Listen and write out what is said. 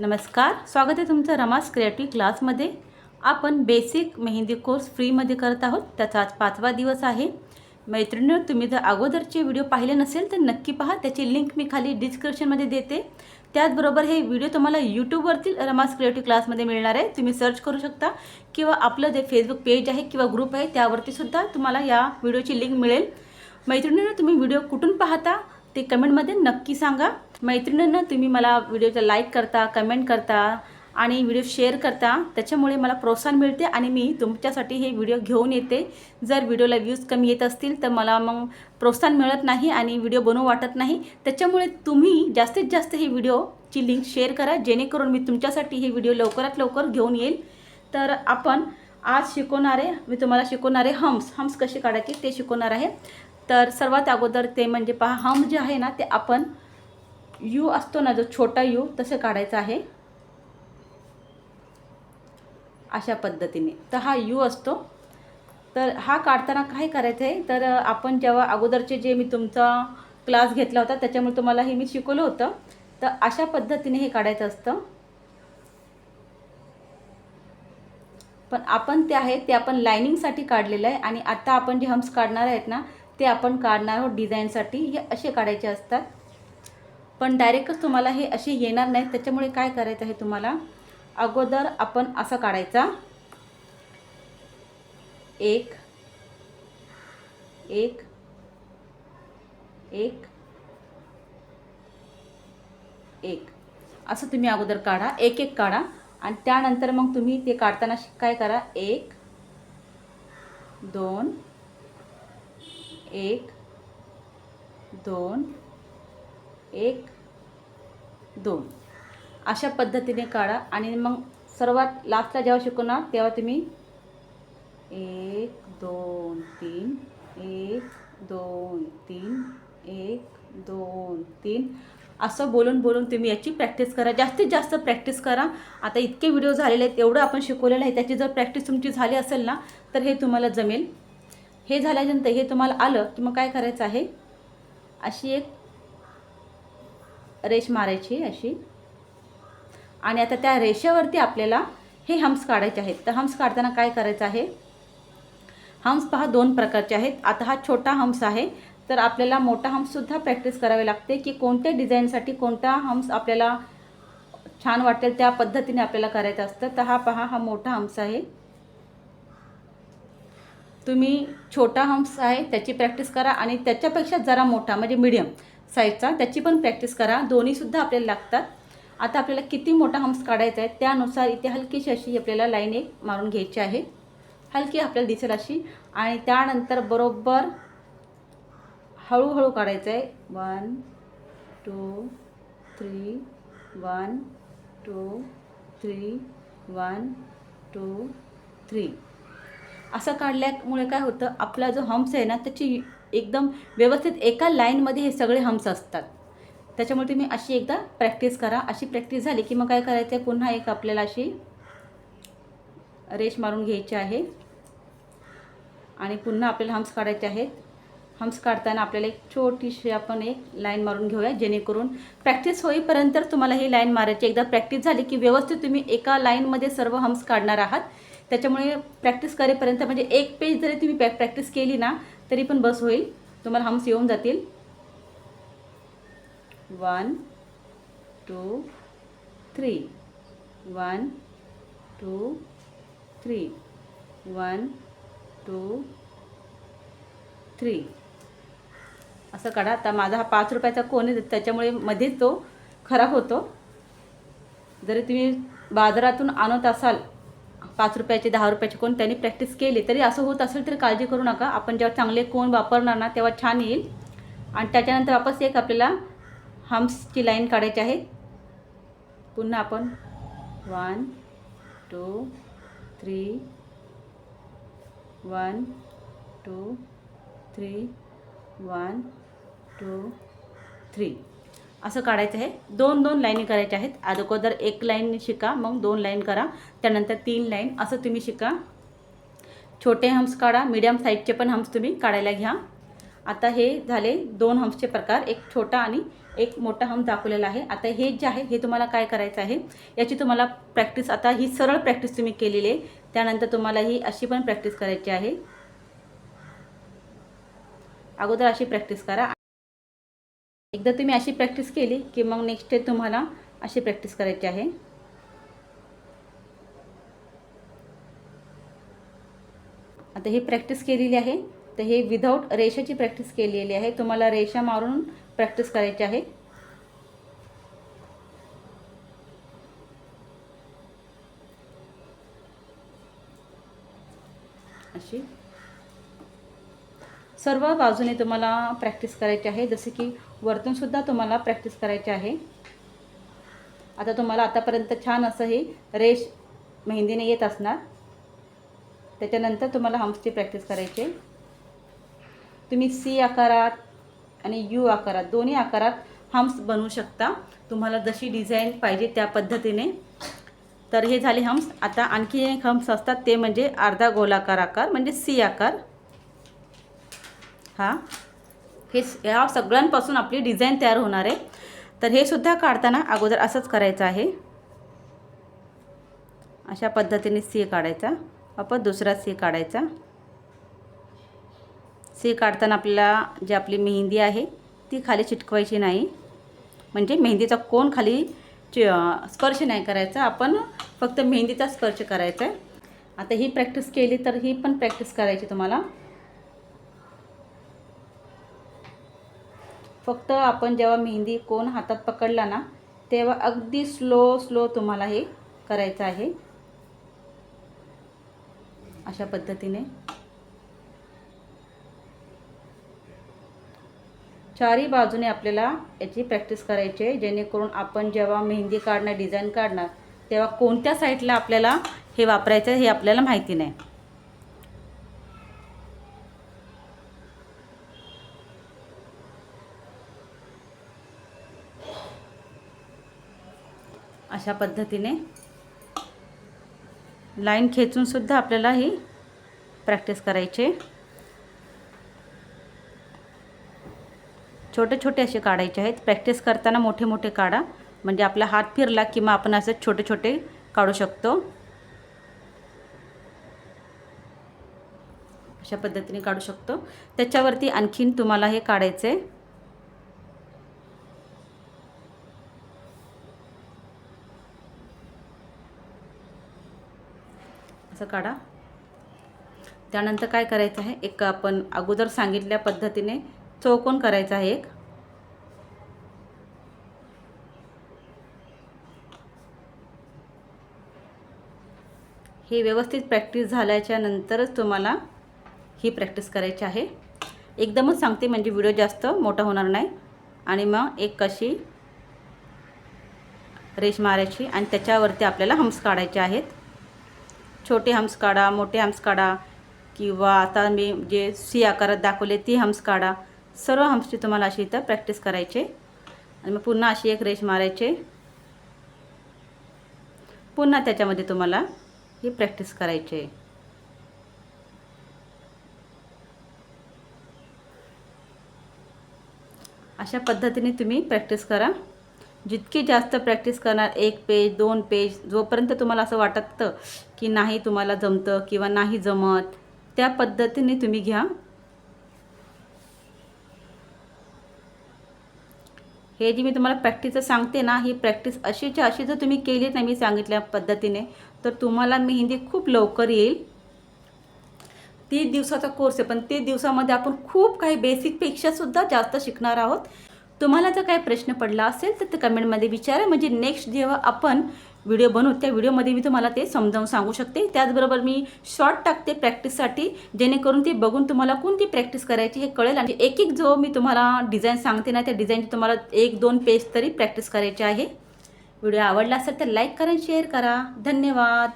नमस्कार स्वागत आहे तुमचं रमास क्रिएटिव्ह क्लासमध्ये आपण बेसिक मेहंदी कोर्स फ्रीमध्ये करत आहोत. त्याचा आज पाचवा दिवस आहे. मैत्रिणींनो तुम्ही जर अगोदरचे व्हिडिओ पाहिले नसेल तर नक्की पहा. त्याची लिंक मी खाली डिस्क्रिप्शनमध्ये देते. त्याचबरोबर हे व्हिडिओ तुम्हाला यूट्यूबवरती रमास क्रिएटिव्ह क्लासमध्ये मिळणार आहे. तुम्ही सर्च करू शकता. किंवा आपलं जे फेसबुक पेज आहे किंवा ग्रुप आहे त्यावरतीसुद्धा तुम्हाला या व्हिडिओची लिंक मिळेल. मैत्रिणीनं तुम्ही व्हिडिओ कुठून पाहता ते कमेंटमध्ये नक्की सांगा. मैत्रिणींना तुम्ही मला व्हिडिओचा लाईक करता कमेंट करता आणि व्हिडिओ शेअर करता. त्याच्यामुळे मला प्रोत्साहन मिळते आणि मी तुमच्यासाठी हे व्हिडिओ घेऊन येते. जर व्हिडिओला व्ह्यूज कमी येत असतील तर मला मग प्रोत्साहन मिळत नाही आणि व्हिडिओ बनवू वाटत नाही. त्याच्यामुळे तुम्ही जास्तीत जास्त हे व्हिडिओची लिंक शेअर करा. जेणेकरून मी तुमच्यासाठी हे व्हिडिओ लवकरात लवकर घेऊन येईल. तर आपण आज शिकवणारे मी तुम्हाला शिकवणारे हम्स हम्स कसे काढायचे ते शिकवणार आहे. तर सर्वात अगोदर ते म्हणजे पहा हम जे आहे ना ते आपण यू असतो ना जो छोटा यू तसं काढायचा आहे. अशा पद्धतीने. तर हा यू असतो. तर हा काढताना काय करायचं आहे तर आपण जेव्हा अगोदरचे जे मी तुमचा क्लास घेतला होता त्याच्यामुळे तुम्हाला हे मी शिकवलं होतं. तर अशा पद्धतीने हे काढायचं असतं. पण आपण ते आहे ते आपण लायनिंगसाठी काढलेलं आहे आणि आता आपण जे हम्स काढणार आहेत ना ते आपण काढणार आहोत डिझाईनसाठी. हे असे काढायचे असतात. पण डायरेक्टच तुम्हाला हे असे येणार नाही. त्याच्यामुळे काय करायचं आहे तुम्हाला? अगोदर आपण असं काढायचा. एक एक एक एक. असं तुम्ही अगोदर काढा. एक एक काढा. आणि त्यानंतर मग तुम्ही ते काढताना काय करा? एक दोन एक दोन एक दोन. अशा पद्धतीने काढा आणि मग सर्वात लास्टला जेव्हा शिकवणार तेव्हा तुम्ही एक दोन तीन एक दोन तीन एक दोन तीन. असं बोलून बोलून तुम्ही याची प्रॅक्टिस करा. जास्तीत जास्त प्रॅक्टिस करा. आता इतके व्हिडिओ झालेले आहेत एवढं आपण शिकवलेलं आहे त्याची जर प्रॅक्टिस तुमची झाली असेल ना तर हे तुम्हाला जमेल. हे झाल्यानंतर हे तुम्हाला आलं की मग काय करायचं आहे? अशी एक रेष मारायची अशी. आणि आता त्या रेषेवरती आपल्याला हे हम्स काढायचे आहेत. तर हम्स काढताना काय करायचं आहे? हम्स पहा दोन प्रकारचे आहेत. आता हा छोटा हम्स आहे. तर आपल्याला मोठा हम्ससुद्धा प्रॅक्टिस करावी लागते की कोणत्या डिझाईनसाठी कोणता हम्स आपल्याला छान वाटेल त्या पद्धतीने आपल्याला करायचं असतं. तर हा पहा हा मोठा हम्स आहे. तुम्ही छोटा हम्स आहे त्याची प्रॅक्टिस करा आणि त्याच्यापेक्षा जरा मोठा म्हणजे मीडियम साईजचा त्याची पण प्रॅक्टिस करा. दोन्हीसुद्धा आपल्याला लागतात. आता आपल्याला किती मोठा हम्स काढायचा आहे त्यानुसार इथे हलकीशी अशी आपल्याला लाईन एक मारून घ्यायची आहे. हलकी आपल्याला दिसेल अशी. आणि त्यानंतर बरोबर हळूहळू काढायचं आहे. One two three one two three one two three असं काढल्यामुळे काय होतं आपला जो हम्स आहे ना त्याची एकदम व्यवस्थित एका लाईनमध्ये हे सगळे हम्स असतात. त्याच्यामुळे तुम्ही अशी एकदा प्रॅक्टिस करा. अशी प्रॅक्टिस झाली की मग काय करायचं आहे पुन्हा एक आपल्याला अशी रेश मारून घ्यायची आहे. आणि पुन्हा आपल्याला हम्स काढायचे आहेत. हम्स काढताना आपल्याला एक छोटीशी आपण एक लाईन मारून घेऊया जेणेकरून प्रॅक्टिस होईपर्यंत तुम्हाला ही लाईन मारायची. एकदा प्रॅक्टिस झाली की व्यवस्थित तुम्ही एका लाईनमध्ये सर्व हम्स काढणार आहात. त्याच्यामुळे प्रॅक्टिस करेपर्यंत म्हणजे एक पेज जरी तुम्ही पॅ प्रॅक्टिस केली ना तरी पण बस होईल. तुम्हाला हम्स येऊन जातील. One two three one two three one two three असं काढा. आता माझा हा पाच रुपयाचा कोण आहे त्याच्यामुळे मध्येच तो खराब होतो. जरी तुम्ही बाजारातून आणत असाल पाच रुपयाचे दहा रुपयाचे कोण त्यांनी प्रॅक्टिस केली. तरी असं होत असेल तर काळजी करू नका. आपण जेव्हा चांगले कोण वापरणार ना तेव्हा छान येईल. आणि त्याच्यानंतर वापस एक आपल्याला हम्सची लाईन काढायची आहे. पुन्हा आपण one two three one two three one two three असं काढायचं आहे. दोन दोन लाईनी करायच्या आहेत. अगोदर एक लाईन शिका मग दोन लाईन करा. त्यानंतर तीन लाईन असं तुम्ही शिका. छोटे हम्स काढा मीडियम साईजचे पण हम्स तुम्ही काढायला घ्या. आता हे झाले दोन हम्सचे प्रकार. एक छोटा आणि एक मोठा हम्स दाखवलेला आहे. आता हे जे आहे हे तुम्हाला काय करायचं आहे? याची तुम्हाला प्रॅक्टिस आता ही सरळ प्रॅक्टिस तुम्ही केलेली आहे. त्यानंतर तुम्हाला ही अशी पण प्रॅक्टिस करायची आहे. अगोदर अशी प्रॅक्टिस करा. एकदा तुम्ही अशी प्रॅक्टिस केली की मग नेक्स्ट डे तुम्हाला अशी प्रॅक्टिस करायची आहे. आता ही प्रॅक्टिस केलेली आहे. तर हे विदाऊट रेषाची प्रॅक्टिस केलेली आहे. तुम्हाला रेषा मारून प्रॅक्टिस करायची आहे. अशी. सर्व बाजूने तुम्हाला प्रॅक्टिस करायची आहे. जसे की वरतूनसुद्धा तुम्हाला प्रॅक्टिस करायची आहे. आता तुम्हाला आतापर्यंत छान असं हे रेश मेहंदीने येत असणार. त्याच्यानंतर तुम्हाला हम्सची प्रॅक्टिस करायची. आहे. तुम्ही सी आकारात आणि यू आकारात दोन्ही आकारात हम्स बनवू शकता. तुम्हाला जशी डिझाईन पाहिजे त्या पद्धतीने. तर हे झाले हम्स आता आणखी एक हम्स असतात. ते म्हणजे अर्धा गोलाकार आकार म्हणजे सी आकार. हा? हे या सगळ्यांपासून आपली डिझाईन तयार होणार आहे. तर हे सुद्धा काढताना अगोदर असंच करायचं आहे. अशा पद्धतीने सी काढायचा. आपण दुसरा सी काढायचा. सी काढताना आपल्याला जी आपली मेहंदी आहे ती खाली चिटकवायची नाही. म्हणजे मेहंदीचा कोण खाली चि स्पर्श नाही करायचा. आपण फक्त मेहंदीचा स्पर्श करायचा आहे. आता ही प्रॅक्टिस केली तर ही पण प्रॅक्टिस करायची तुम्हाला. फक्त आपण जेव्हा मेहंदी कोण हातात पकडला ना तेव्हा अगदी स्लो स्लो तुम्हाला हे करायचं आहे. अशा पद्धतीने. चारही बाजूने आपल्याला याची प्रॅक्टिस करायची आहे. जेणेकरून आपण जेव्हा मेहंदी काढणार डिझाईन काढणार तेव्हा कोणत्या साईडला आपल्याला हे वापरायचं आहे हे आपल्याला माहिती नाही. अशा पद्धतीने लाईन खेचूनसुद्धा आपल्याला ही प्रॅक्टिस करायची. आहे. छोटे छोटे असे काढायचे आहेत. प्रॅक्टिस करताना मोठे मोठे काढा. म्हणजे आपला हात फिरला की मग आपण असे छोटे छोटे काढू शकतो. अशा पद्धतीने काढू शकतो. त्याच्यावरती आणखीन तुम्हाला हे काढायचं. असं काढा. त्यानंतर काय करायचं आहे? एक आपण अगोदर सांगितल्या पद्धतीने चौकोन करायचा आहे एक. हे व्यवस्थित प्रॅक्टिस झाल्याच्या नंतरच तुम्हाला ही प्रॅक्टिस करायची आहे. एकदमच सांगते म्हणजे व्हिडिओ जास्त मोठा होणार नाही. आणि मग एक कशी रेश मारायची आणि त्याच्यावरती आपल्याला हम्स काढायचे आहेत. छोटे हम्स काढा मोठे हम्स काढा किंवा आता मी जे सी आकारात दाखवले ती हम्स काढा सर्व हम्सची तुम्हाला अशी इथं प्रॅक्टिस करायचे. आणि मग पुन्हा अशी एक रेश मारायचे. पुन्हा त्याच्यामध्ये तुम्हाला ही प्रॅक्टिस करायची. आहे अशा पद्धतीने तुम्ही प्रॅक्टिस करा. जितकी जास्त प्रॅक्टिस करणार एक पेज दोन पेज जोपर्यंत तुम्हाला असं वाटतं की नाही तुम्हाला जमतं किंवा नाही जमत त्या पद्धतीने तुम्ही घ्या. हे जी मी तुम्हाला प्रॅक्टिसचं सांगते ना ही प्रॅक्टिस अशीच्या अशी जर तुम्ही केली ना मी सांगितल्या पद्धतीने तर तुम्हाला मेहंदी खूप लवकर येईल. तीस दिवसाचा कोर्स आहे पण तीस दिवसामध्ये आपण खूप काही बेसिकपेक्षासुद्धा जास्त शिकणार आहोत. तुम्हाला जर काही प्रश्न पडला असेल तर ते कमेंटमध्ये विचारा. म्हणजे नेक्स्ट जेव्हा आपण व्हिडिओ बनवू त्या व्हिडिओमध्ये मी तुम्हाला ते समजावून सांगू शकते. त्याचबरोबर मी शॉर्ट टाकते प्रॅक्टिससाठी जेणेकरून ते बघून तुम्हाला कोणती प्रॅक्टिस करायची हे कळेल. आणि एक एक जो मी तुम्हाला डिझाईन सांगते ना त्या डिझाईनची तुम्हाला एक दोन पेज तरी प्रॅक्टिस करायची आहे. व्हिडिओ आवडला असेल तर लाईक करा शेअर करा. धन्यवाद.